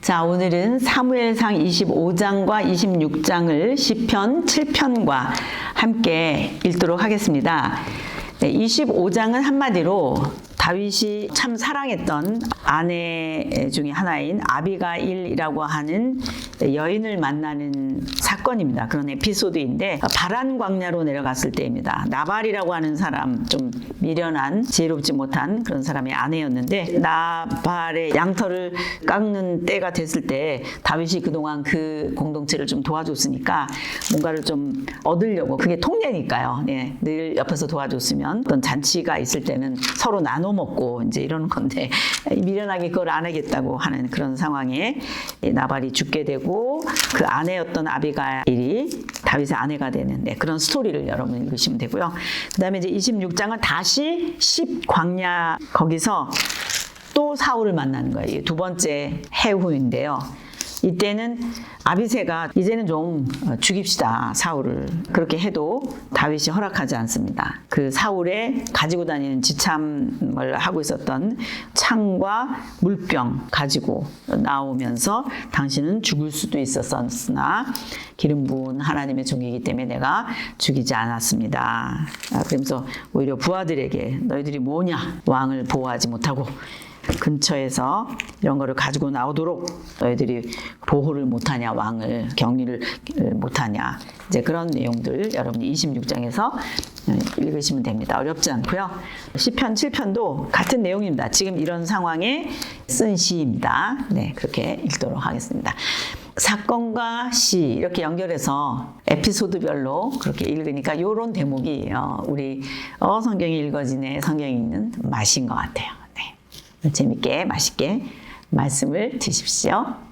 자, 오늘은 사무엘상 25장과 26장을 시편 7편과 함께 읽도록 하겠습니다. 네, 25장은 한마디로 다윗이 참 사랑했던 아내 중에 하나인 아비가일이라고 하는 여인을 만나는 사건입니다. 그런 에피소드인데 바란 광야로 내려갔을 때입니다. 나발이라고 하는 사람 좀 미련한 지혜롭지 못한 그런 사람의 아내였는데 나발의 양털을 깎는 때가 됐을 때 다윗이 그동안 그 공동체를 좀 도와줬으니까 뭔가를 좀 얻으려고 그게 통례니까요. 네, 늘 옆에서 도와줬으면 어떤 잔치가 있을 때는 서로 나눠 먹고 이제 이러는 건데 미련하게 그걸 안 하겠다고 하는 그런 상황에 이 나발이 죽게 되고 그 아내였던 아비가일이 다윗의 아내가 되는 네, 그런 스토리를 여러분 읽으시면 되고요. 그다음에 이제 26장은 다시 10 광야 거기서 또 사울을 만나는 거예요. 두 번째 해후인데요. 이때는 아비세가 이제는 좀 어, 죽입시다 사울을 그렇게 해도 다윗이 허락하지 않습니다. 그 사울의 가지고 다니는 지참을 하고 있었던 창과 물병 가지고 나오면서 당신은 죽을 수도 있었으나 기름 부은 하나님의 종이기 때문에 내가 죽이지 않았습니다. 아, 그러면서 오히려 부하들에게 너희들이 뭐냐 왕을 보호하지 못하고 근처에서 이런 거를 가지고 나오도록 너희들이 보호를 못하냐 왕을 격리를 못하냐 이제 그런 내용들 여러분이 26장에서 읽으시면 됩니다. 어렵지 않고요. 시편 7편도 같은 내용입니다. 지금 이런 상황에 쓴 시입니다. 네 그렇게 읽도록 하겠습니다. 사건과 시 이렇게 연결해서 에피소드별로 그렇게 읽으니까 이런 대목이 어, 우리 어, 성경이 읽어지네 성경이 있는 맛인 것 같아요. 네. 재밌게 맛있게 말씀을 드십시오.